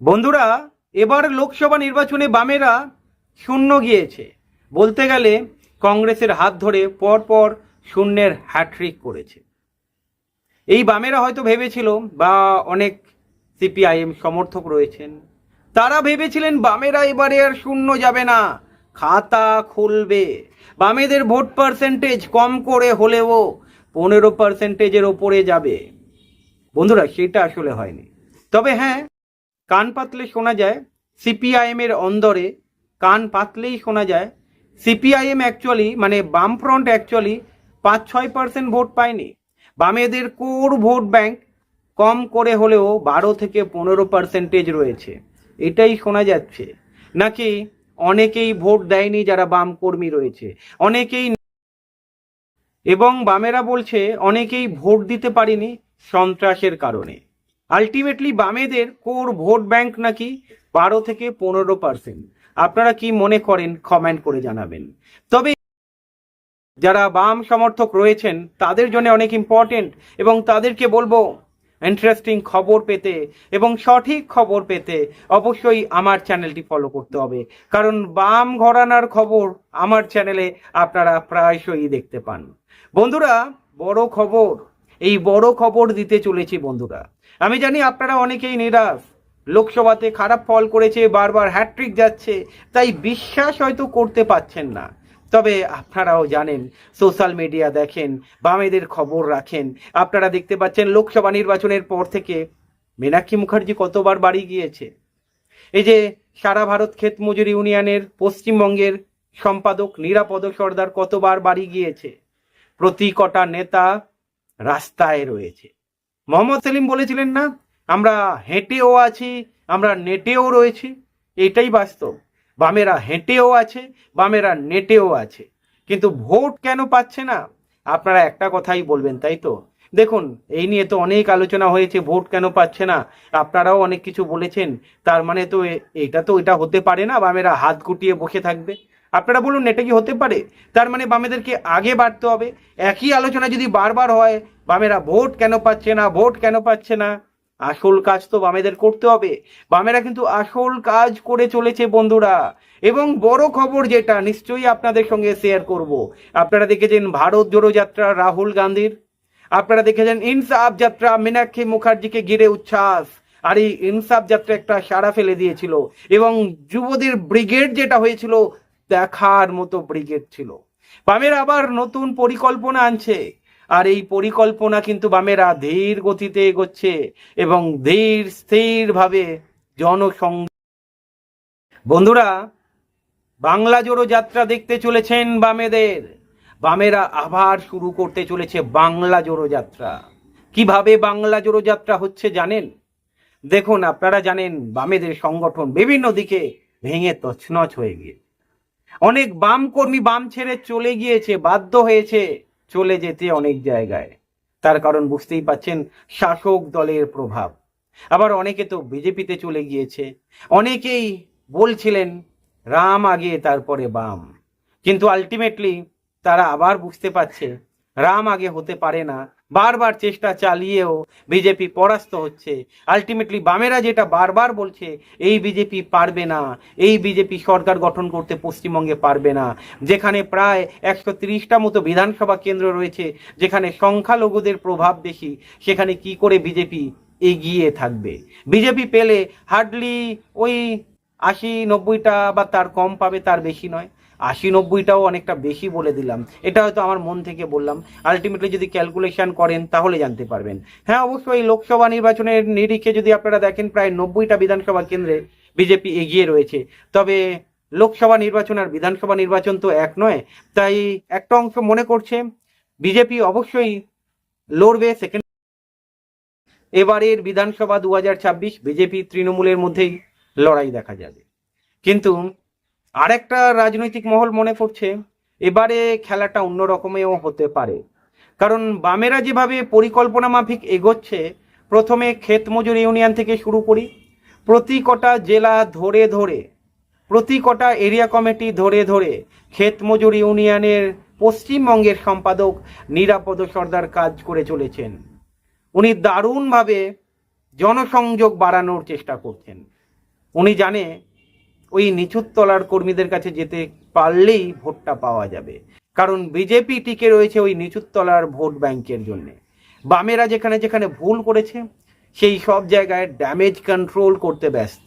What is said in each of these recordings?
বন্ধুরা, এবার লোকসভা নির্বাচনে বামেরা শূন্য গিয়েছে। বলতে গেলে কংগ্রেসের হাত ধরে পরপর শূন্যের হ্যাট্রিক করেছে। এই বামেরা হয়তো ভেবেছিল বা অনেক সিপিআইএম সমর্থক রয়েছেন, তারা ভেবেছিলেন বামেরা এবারে আর শূন্য যাবে না, খাতা খুলবে। বামেদের ভোট পার্সেন্টেজ কম করে হলেও পনেরো পার্সেন্টেজের ওপরে যাবে। বন্ধুরা, সেটা আসলে হয়নি। তবে হ্যাঁ কান পাতলে শোনা যায়, সিপিআইএম এর অন্দরে কান পাতলেই শোনা যায়। সিপিআইএম অ্যাকচুয়ালি মানে বামফ্রন্ট অ্যাকচুয়ালি পাঁচ ছয় পার্সেন্ট ভোট পায়নি। বামেদের কোর ভোট ব্যাংক কম করে হলেও বারো থেকে পনেরো পার্সেন্টেজ রয়েছে। এটাই শোনা যাচ্ছে। নাকি অনেকেই ভোট দেয়নি যারা বাম কর্মী রয়েছে। অনেকেই এবং বামেরা বলছে, অনেকেই ভোট দিতে পারেনি সন্ত্রাসের কারণে। আলটিমেটলি বামেদের কোর ভোট ব্যাংক নাকি বারো থেকে পনেরো পার্সেন্ট আপনারা কি মনে করেন কমেন্ট করে জানাবেন। তবে যারা বাম সমর্থক রয়েছেন, তাদের জন্য অনেক ইম্পর্টেন্ট এবং তাদেরকে বলব ইন্টারেস্টিং খবর পেতে এবং সঠিক খবর পেতে অবশ্যই আমার চ্যানেলটি ফলো করতে হবে। কারণ বাম ঘরানার খবর আমার চ্যানেলে আপনারা প্রায়শই দেখতে পান। বন্ধুরা, বড় খবর, এই বড় খবর দিতে চলেছি বন্ধুরা। আমি জানি আপনারা অনেকেই নিরাশ। লোকসভাতে খারাপ ফল করেছে, বারবার হ্যাট্রিক যাচ্ছে, তাই বিশ্বাস হয়তো করতে পাচ্ছেন না। তবে আপনারাও জানেন সোশ্যাল মিডিয়া দেখেন, বামেদের খবর রাখেন। আপনারা দেখতে পাচ্ছেন লোকসভা নির্বাচনের পর থেকে মীনাক্ষী মুখার্জি কতবার বাড়ি গিয়েছে। এই যে সারা ভারত ক্ষেত মজুরি ইউনিয়নের পশ্চিমবঙ্গের সম্পাদক নিরাপদ সর্দার কতবার বাড়ি গিয়েছে। প্রতি কটা নেতা রাস্তায় রয়েছে। মোহাম্মদ সেলিম বলেছিলেন না, আমরা হেঁটেও আছি, আমরা নেটেও রয়েছি, এটাই বাস্তব। বামেরা হেঁটেও আছে, বামেরা নেটেও আছে। কিন্তু ভোট কেন পাচ্ছে না? আপনারা একটা কথাই বলবেন, তাই তো? দেখুন, এই নিয়ে তো অনেক আলোচনা হয়েছে, ভোট কেন পাচ্ছে না? আপনারাও অনেক কিছু বলেছেন, তার মানে তো এটা তো, এটা হতে পারে না, বামেরা হাত গুটিয়ে বসে থাকবে। আপনারা বলুন এটা কি হতে পারে? তার মানে বামেদেরকে আগে বাড়তে হবে। একই আলোচনা যদি বারবার হয়, বামেরা ভোট কেন পাচ্ছে না, ভোট কেন পাচ্ছে না? আসল কাজ তো বামেদের করতে হবে। বামেরা কিন্তু আসল কাজ করে চলেছে বন্ধুরা। এবং বড় খবর যেটা, নিশ্চয়ই আপনাদের সঙ্গে শেয়ার করব। আপনারা দেখেছেন ভারত জোড়ো যাত্রা রাহুল গান্ধীর? আপনারা দেখেছেন ইনসাফ যাত্রা মীনাক্ষী মুখার্জিকে ঘিরে উচ্ছ্বাস। আর এই ইনসাফ যাত্রা একটা সাড়া ফেলে দিয়েছিল। এবং যুবদের ব্রিগেড যেটা হয়েছিল দেখার মতো ব্রিগেড ছিল। বামের আবার নতুন পরিকল্পনা আনছে। আর এই পরিকল্পনা কিন্তু বামেরা ধীর গতিতে এগোচ্ছে এবং ধীর স্থির ভাবে জনসং বন্ধুরা, বাংলা জোড়ো যাত্রা দেখতে চলেছেন বামেদের। বামেরা আবার শুরু করতে চলেছে বাংলা জোড়ো যাত্রা। কীভাবে বাংলা জোড়ো যাত্রা হচ্ছে জানেন? দেখুন, আপনারা জানেন বামেদের সংগঠন বিভিন্ন দিকে ভেঙে তছনছ হয়ে গিয়ে অনেক বাম কর্মী বাম ছেড়ে চলে গিয়েছে, বাধ্য হয়েছে চলে যেতে অনেক জায়গায়। তার কারণ বুঝতেই পাচ্ছেন শাসক দলের প্রভাব। আবার অনেকে তো বিজেপিতে চলে গিয়েছে। অনেকেই বলছিলেন, রাম আগে, তারপরে বাম। কিন্তু আলটিমেটলি তারা আবার বুঝতে পারছে, রাম আগে হতে পারে না। বারবার চেষ্টা চালিয়েও বিজেপি পরাস্ত হচ্ছে। আলটিমেটলি বামেরা যেটা বারবার বলছে, এই বিজেপি পারবে না, এই বিজেপি সরকার গঠন করতে পশ্চিমবঙ্গে পারবে না। যেখানে প্রায় একশো তিরিশটা মতো বিধানসভা কেন্দ্র রয়েছে, যেখানে সংখ্যালঘুদের প্রভাব বেশি, সেখানে কি করে বিজেপি এগিয়ে থাকবে? বিজেপি পেলে হার্ডলি ওই আশি নব্বইটা বা তার কম পাবে, তার বেশি নয়। আশি নব্বইটাও অনেকটা বেশি বলে দিলাম। এটা হয়তো আমার মন থেকে বললাম। আলটিমেটলি যদি ক্যালকুলেশন করেন, তাহলে জানতে পারবেন। হ্যাঁ অবশ্যই লোকসভা নির্বাচনের নিরিখে যদি আপনারা দেখেন, প্রায় নব্বইটা বিধানসভা কেন্দ্রে বিজেপি এগিয়ে রয়েছে। তবে লোকসভা নির্বাচন আর বিধানসভা নির্বাচন তো এক নয়। তাই একটা অংশ মনে করছে, বিজেপি অবশ্যই লড়বে সেকেন্ড এবারের বিধানসভা দু হাজার ছাব্বিশ, বিজেপি তৃণমূলের মধ্যেই লড়াই দেখা যাবে। কিন্তু আরেকটা রাজনৈতিক মহল মনে করছে এবারে খেলাটা অন্য রকমেও হতে পারে। কারণ বামেরা যেভাবে পরিকল্পনা মাফিক এগোচ্ছে, প্রথমে ক্ষেত মজুর ইউনিয়ন থেকে শুরু করি, প্রতি কটা জেলা ধরে ধরে, প্রতি কটা এরিয়া কমিটি ধরে ধরে ক্ষেত মজুর ইউনিয়নের পশ্চিমবঙ্গের সম্পাদক নিরাপদ সর্দার কাজ করে চলেছেন। উনি দারুণভাবে জনসংযোগ বাড়ানোর চেষ্টা করছেন। উনি জানে ওই নিচুর তলার কর্মীদের কাছে যেতে পারলেই ভোটটা পাওয়া যাবে। কারণ বিজেপি টিকে রয়েছে ওই নিচুর তলার ভোট ব্যাংকের জন্যে। বামেরা যেখানে যেখানে ভুল করেছে, সেই সব জায়গায় ড্যামেজ কন্ট্রোল করতে ব্যস্ত।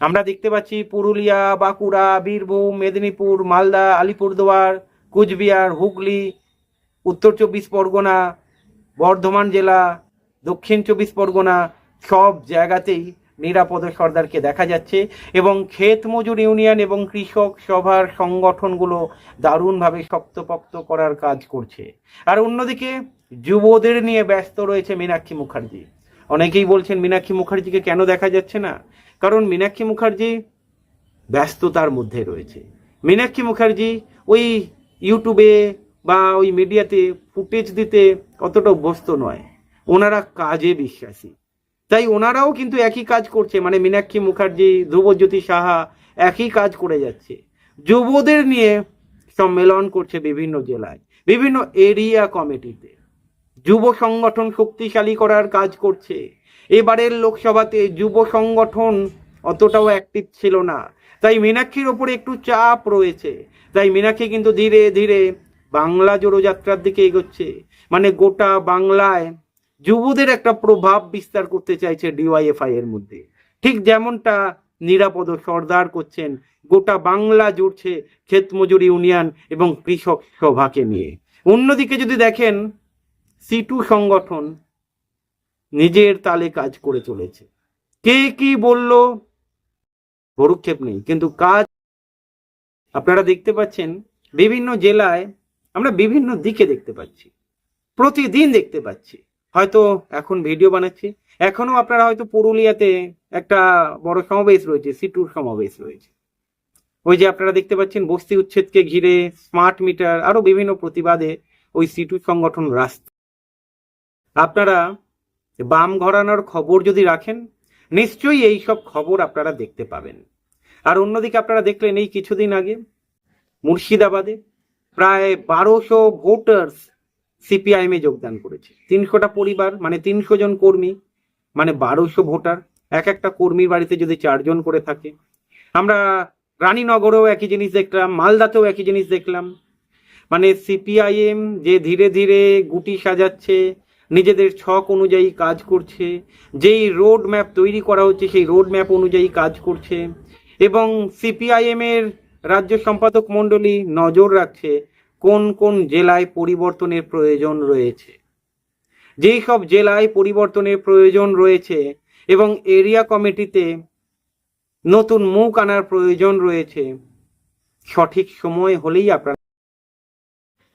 আমরা দেখতে পাচ্ছি পুরুলিয়া, বাঁকুড়া, বীরভূম, মেদিনীপুর, মালদা, আলিপুরদুয়ার, কুচবিহার, হুগলি, উত্তর চব্বিশ পরগনা, বর্ধমান জেলা, দক্ষিণ চব্বিশ পরগনা সব জায়গাতেই নিরাপদ সর্দারকে দেখা যাচ্ছে এবং ক্ষেত মজুর ইউনিয়ন এবং কৃষক সভার সংগঠনগুলো দারুণভাবে শক্তপোক্ত করার কাজ করছে। আর অন্যদিকে যুবদের নিয়ে ব্যস্ত রয়েছে মীনাক্ষী মুখার্জি। অনেকেই বলছেন, মীনাক্ষী মুখার্জিকে কেন দেখা যাচ্ছে না? কারণ মীনাক্ষী মুখার্জি ব্যস্ততার মধ্যে রয়েছে। মীনাক্ষী মুখার্জি ওই ইউটিউবে বা ওই মিডিয়াতে ফুটেজ দিতে অতটা অভ্যস্ত নয়। ওনারা কাজে বিশ্বাসী। তাই ওনারাও কিন্তু একই কাজ করছে। মানে মীনাক্ষী মুখার্জি, ধ্রুবজ্যোতি সাহা একই কাজ করে যাচ্ছে। যুবদের নিয়ে সম্মেলন করছে বিভিন্ন জেলায়, বিভিন্ন এরিয়া কমিটিতে। যুব সংগঠন শক্তিশালী করার কাজ করছে। এবারের লোকসভাতে যুব সংগঠন অতটাও অ্যাক্টিভ ছিল না। তাই মীনাক্ষীর ওপরে একটু চাপ রয়েছে। তাই মীনাক্ষী কিন্তু ধীরে ধীরে বাংলা জোড়ো যাত্রার দিকে এগোচ্ছে। মানে গোটা বাংলায় যুবদের একটা প্রভাব বিস্তার করতে চাইছে ডিওয়াইএফআই এর মধ্যে। ঠিক যেমনটা নিরাপদ সর্দার করছেন, গোটা বাংলা জুড়ছে ক্ষেত মজুরি ইউনিয়ন এবং কৃষক সভাকে নিয়ে। অন্যদিকে যদি দেখেন সিটু সংগঠন নিজের তালে কাজ করে চলেছে। কে কি বলল? ভরুক্ষেপ নেই, কিন্তু কাজ আপনারা দেখতে পাচ্ছেন, বিভিন্ন জেলায় আমরা বিভিন্ন দিকে দেখতে পাচ্ছি, প্রতিদিন দেখতে পাচ্ছি। হয়তো এখন ভিডিও বানাচ্ছি। এখনও আপনারা হয়তো পুরুলিয়াতে একটা বড় সমাবেশ রয়েছে, সিটুর সমাবেশ রয়েছে। ওই যে আপনারা দেখতে পাচ্ছেন, বস্তি উচ্ছেদকে ঘিরে স্মার্ট মিটার আরও বিভিন্ন প্রতিবাদে ওই সিটু সংগঠন রাস্তা। আপনারা বাম ঘরানোর খবর যদি রাখেন, নিশ্চয়ই এই সব খবর আপনারা দেখতে পাবেন। আর অন্যদিকে আপনারা দেখলেন, এই কিছুদিন আগে মুর্শিদাবাদে প্রায় বারোশো ভোটার্স সিপিআইএমে যোগদান করেছে। তিনশোটা পরিবার মানে তিনশো জন কর্মী মানে বারোশো ভোটার, এক একটা কর্মীর বাড়িতে যদি চারজন করে থাকে। আমরা রানীনগরেও একই জিনিস দেখলাম, মালদাতেও একই জিনিস দেখলাম। মানে সিপিআইএম যে ধীরে ধীরে গুটি সাজাচ্ছে, নিজেদের ছক অনুযায়ী কাজ করছে, যেই রোড ম্যাপ তৈরি করা হচ্ছে, সেই রোড ম্যাপ অনুযায়ী কাজ করছে। এবং সিপিআইএম এর রাজ্য সম্পাদক মণ্ডলী নজর রাখছে কোন কোন জেলায় পরিবর্তনের প্রয়োজন রয়েছে? যেই সব জেলায় পরিবর্তনের প্রয়োজন রয়েছে এবং এরিয়া কমিটিতে নতুন মুখ আনার প্রয়োজন রয়েছে, সঠিক সময় হলেই আপনারা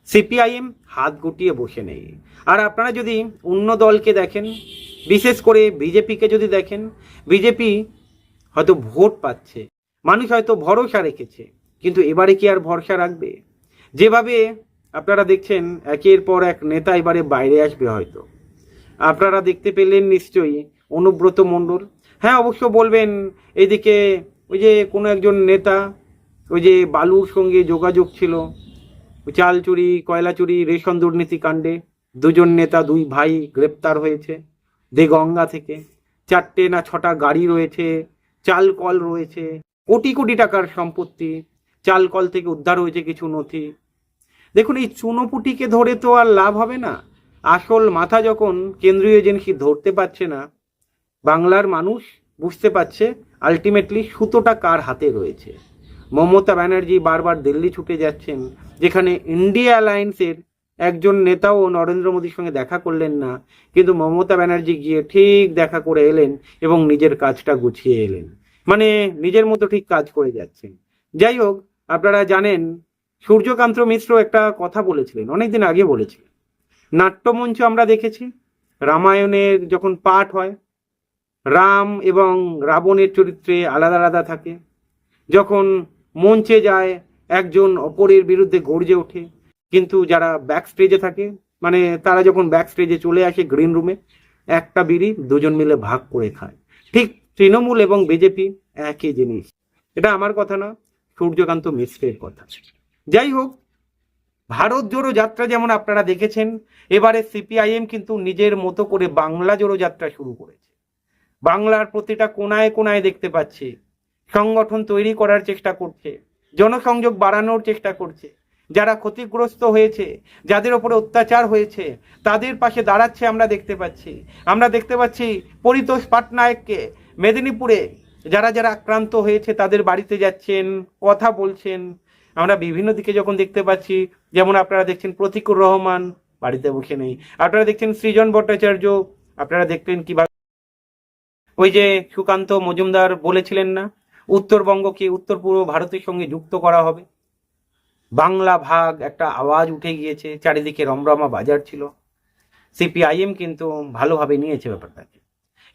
সিপিআইএম হাত গুটিয়ে বসে নেই। আর আপনারা যদি অন্য দলকে দেখেন, বিশেষ করে বিজেপিকে যদি দেখেন, বিজেপি হয়তো ভোট পাচ্ছে, মানুষ হয়তো ভরসা রেখেছে, কিন্তু এবারে কি আর ভরসা রাখবে? যেভাবে আপনারা দেখছেন, একের পর এক নেতা এবারে বাইরে আসবে হয়তো। আপনারা দেখতে পেলেন নিশ্চয়ই অনুব্রত মণ্ডল। হ্যাঁ অবশ্য বলবেন, এদিকে ওই যে কোনো একজন নেতা, ওই যে বালুর সঙ্গে যোগাযোগ ছিল চাল চুরি কয়লা চুরি রেশন দুর্নীতি কাণ্ডে। দুজন নেতা, দুই ভাই গ্রেপ্তার হয়েছে দেগঙ্গা থেকে। চারটে না ছটা গাড়ি রয়েছে চাল কল রয়েছে, কোটি কোটি টাকার সম্পত্তি। চাল কল থেকে উদ্ধার হয়েছে কিছু নথি। দেখুন, এই চুনোপুটিকে ধরে তো আর লাভ হবে না। আসল মাথা যখন কেন্দ্রীয় এজেন্সি ধরতে পারছে না, বাংলার মানুষ বুঝতে পারছে আলটিমেটলি সুতোটা কার হাতে রয়েছে। মমতা ব্যানার্জি বারবার দিল্লি ছুটে যাচ্ছেন, যেখানে ইন্ডিয়া অ্যালায়েন্সের একজন নেতাও নরেন্দ্র মোদীর সঙ্গে দেখা করলেন না, কিন্তু মমতা ব্যানার্জি গিয়ে ঠিক দেখা করে এলেন এবং নিজের কাজটা গুছিয়ে এলেন। মানে নিজের মতো ঠিক কাজ করে যাচ্ছেন। যাই হোক আপনারা জানেন, সূর্যকান্ত মিশ্র একটা কথা বলেছিলেন, অনেকদিন আগে বলেছিলেন। নাট্যমঞ্চ আমরা দেখেছি, রামায়ণের যখন পাঠ হয়, রাম এবং রাবণের চরিত্রে আলাদা আলাদা থাকে। যখন মঞ্চে যায়, একজন অপরের বিরুদ্ধে গর্জে ওঠে, কিন্তু যারা ব্যাক স্টেজে থাকে মানে তারা যখন ব্যাক স্টেজে চলে আসে গ্রিন রুমে একটা বিড়ি দুজন মিলে ভাগ করে খায়। ঠিক তৃণমূল এবং বিজেপি একই জিনিস। এটা আমার কথা না। সূর্যকান্ত মিশ্রের কথা। যাই হোক, ভারত জোড়ো যাত্রা যেমন আপনারা দেখেছেন, এবারে সিপিআইএম কিন্তু নিজের মতো করে বাংলা জোড়ো যাত্রা শুরু করেছে। বাংলার প্রতিটা কোনায় কোনায় দেখতে পাচ্ছি, সংগঠন তৈরি করার চেষ্টা করছে, জনসংযোগ বাড়ানোর চেষ্টা করছে। যারা ক্ষতিগ্রস্ত হয়েছে, যাদের ওপরে অত্যাচার হয়েছে, তাদের পাশে দাঁড়াচ্ছে আমরা দেখতে পাচ্ছি। আমরা দেখতে পাচ্ছি পরিতোষ পাটনায়ককে, মেদিনীপুরে যারা যারা আক্রান্ত হয়েছে তাদের বাড়িতে যাচ্ছেন, কথা বলছেন। আমরা বিভিন্ন দিকে যখন দেখতে পাচ্ছি, যেমন আপনারা দেখছেন প্রতিকুর রহমান, বাড়িতে বসে নেই। আপনারা দেখছেন সৃজন ভট্টাচার্য, আপনারা দেখলেন কীভাবে ওই যে সুকান্ত মজুমদার বলেছিলেন না, উত্তরবঙ্গকে উত্তর পূর্ব ভারতের সঙ্গে যুক্ত করা হবে। বাংলা ভাগ একটা আওয়াজ উঠে গিয়েছে, চারিদিকে রমরমা বাজার ছিল। সিপিআইএম কিন্তু ভালোভাবে নিয়েছে ব্যাপারটাকে।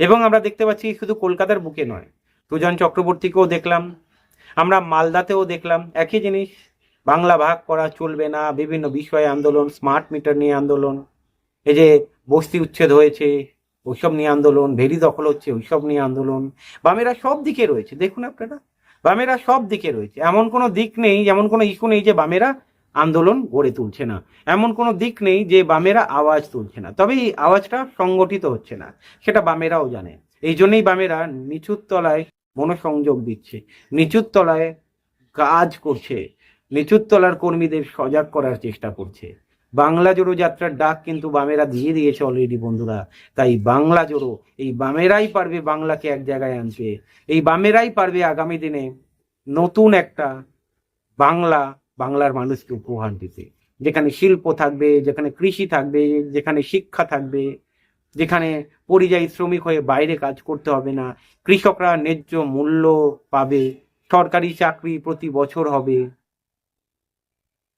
এবং আমরা দেখতে পাচ্ছি শুধু কলকাতার বুকে নয় সুজন চক্রবর্তীকেও দেখলাম। আমরা মালদাতেও দেখলাম। একই জিনিস, বাংলা ভাগ করা চলবে না, বিভিন্ন বিষয়ে আন্দোলন স্মার্ট মিটার নিয়ে আন্দোলন, এই যে বস্তি উচ্ছেদ হয়েছে, ওইসব নিয়ে আন্দোলন, ভেরি দখল হচ্ছে, ওইসব নিয়ে আন্দোলন, বামেরা সব দিকে রয়েছে। দেখুন আপনারা, বামেরা সব দিকে রয়েছে। এমন কোনো দিক নেই যেমন কোনো ইস্যু নেই যে বামেরা আন্দোলন গড়ে তুলছে না। এমন কোনো দিক নেই যে বামেরা আওয়াজ তুলছে না। তবে এই আওয়াজটা সংগঠিত হচ্ছে না, সেটা বামেরাও জানে। এই জন্যই বামেরা নিচুর তলায় মনোসংযোগ দিচ্ছে। নিচুর তলায় কাজ করছে। নিচুর তলার কর্মীদের সজাগ করার চেষ্টা করছে। বাংলা জোড়ো যাত্রার ডাক কিন্তু বামেরা দিয়ে দিয়েছে অলরেডি বন্ধুরা। তাই বাংলা জোড়ো, এই বামেরাই পারবে বাংলাকে এক জায়গায় আনতে। এই বামেরাই পারবে আগামী দিনে নতুন একটা বাংলা, বাংলার মানুষকে উপহার দিতে। যেখানে শিল্প থাকবে, যেখানে কৃষি থাকবে, যেখানে শিক্ষা থাকবে যেখানে পরিযায়ী শ্রমিক হয়ে বাইরে কাজ করতে হবে না, কৃষকরা ন্যায্য মূল্য পাবে, সরকারি চাকরি প্রতি বছর হবে।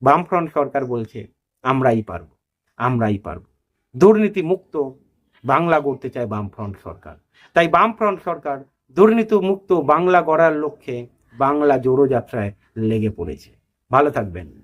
বামফ্রন্ট সরকার বলছে, আমরাই পারব আমরাই পারব। দুর্নীতি মুক্ত বাংলা গড়তে চায় বামফ্রন্ট সরকার। তাই বামফ্রন্ট সরকার দুর্নীতি মুক্ত বাংলা গড়ার লক্ষ্যে বাংলা জোড়ো যাত্রায় লেগে পড়েছে। ভালো থাকবেন।